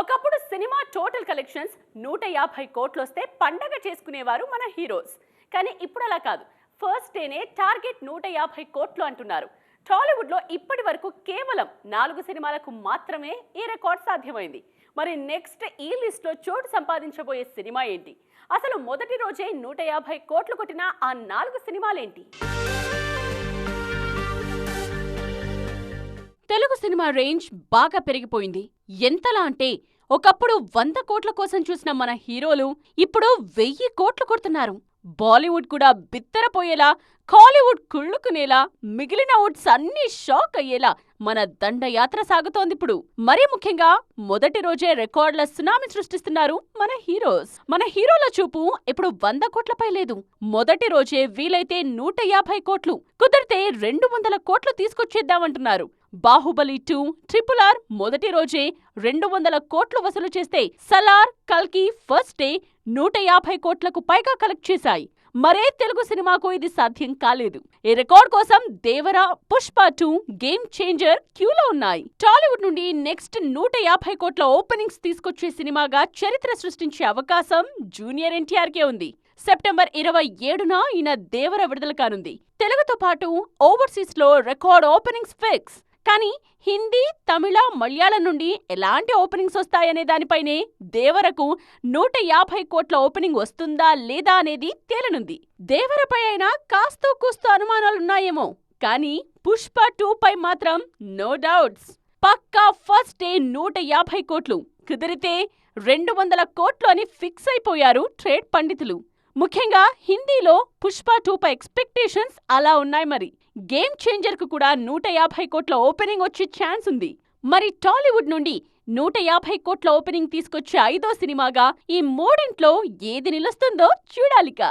ఒకప్పుడు cinema total collections నూట యాభై కోట్లు వస్తే పండగ చేసుకునేవారు మన హీరోస్. కానీ ఇప్పుడు అలా కాదు. ఫస్ట్ డేనే టార్గెట్ నూట యాభై కోట్లు అంటున్నారు. టాలీవుడ్లో ఇప్పటి వరకు కేవలం నాలుగు సినిమాలకు మాత్రమే ఈ రికార్డ్ సాధ్యమైంది. మరి నెక్స్ట్ ఈ లిస్ట్లో చోటు సంపాదించబోయే సినిమా ఏంటి? అసలు మొదటి రోజే నూట యాభై కోట్లు కొట్టిన ఆ నాలుగు సినిమాలేంటి? తెలుగు సినిమా రేంజ్ బాగా పెరిగిపోయింది. ఎంతలా అంటే ఒకప్పుడు వంద కోట్ల కోసం చూసిన మన హీరోలు ఇప్పుడు వెయ్యి కోట్లు కొడుతున్నారు. బాలీవుడ్ కూడా బిత్తరపోయేలా కాలీవుడ్ కుళ్ళుకునేలా మిగిలిన వుడ్స్ అన్ని షాక్ అయ్యేలా మన దండయాత్ర సాగుతోంది ఇప్పుడు. మరీ ముఖ్యంగా మొదటి రోజే రికార్డుల సునామీ సృష్టిస్తున్నారు మన హీరోస్. మన హీరోల చూపు ఇప్పుడు వంద కోట్లపై లేదు. మొదటి రోజే వీలైతే నూట యాభై కోట్లు కుదిరితే రెండు వందల కోట్లు తీసుకొచ్చేద్దామంటున్నారు. బాహుబలి టూ ట్రిపుల్ ఆర్ మొదటి రోజే రెండు వందల కోట్లు వసూలు చేస్తే సలార్ కల్కి ఫస్ట్ డే నూట యాభై కోట్లకు పైగా కలెక్ట్ చేశాయి. మరే తెలుగు సినిమాకు ఇది సాధ్యం కాలేదు. ఈ రికార్డ్ కోసం Devara Pushpa two game changer క్యూలో ఉన్నాయి. టాలీవుడ్ నుండి నెక్స్ట్ నూట యాభై కోట్ల ఓపెనింగ్స్ తీసుకొచ్చే సినిమాగా చరిత్ర సృష్టించే అవకాశం జూనియర్ ఎన్టీఆర్కే ఉంది. సెప్టెంబర్ ఇరవై ఏడున ఈయన దేవర విడుదల కానుంది. తెలుగుతో పాటు ఓవర్సీస్లో రికార్డ్ ఓపెనింగ్స్ ఫిక్స్. కానీ హిందీ తమిళ మలయాళం నుండి ఎలాంటి ఓపెనింగ్స్ వస్తాయనే దానిపైనే దేవరకు నూట యాభై కోట్ల ఓపెనింగ్ వస్తుందా లేదా అనేది తేలనుంది. దేవరపై అయినా కాస్తో కూస్తో అనుమానాలున్నాయేమో కానీ పుష్ప టూ పై మాత్రం నో డౌట్స్. పక్కా ఫస్ట్ డే నూట యాభై కోట్లు. కుదిరితే రెండు వందల కోట్లు అని ఫిక్స్ అయిపోయారు ట్రేడ్ పండితులు. ముఖ్యంగా హిందీలో పుష్ప టూ పై ఎక్స్పెక్టేషన్స్ అలా ఉన్నాయి మరి. గేమ్ చేంజర్కు కూడా నూట యాభై కోట్ల ఓపెనింగ్ వచ్చే ఛాన్స్ ఉంది. మరి టాలీవుడ్ నుండి నూట యాభై కోట్ల ఓపెనింగ్ తీసుకొచ్చే ఐదో సినిమాగా ఈ మూడింట్లో ఏది నిలుస్తుందో చూడాలిక.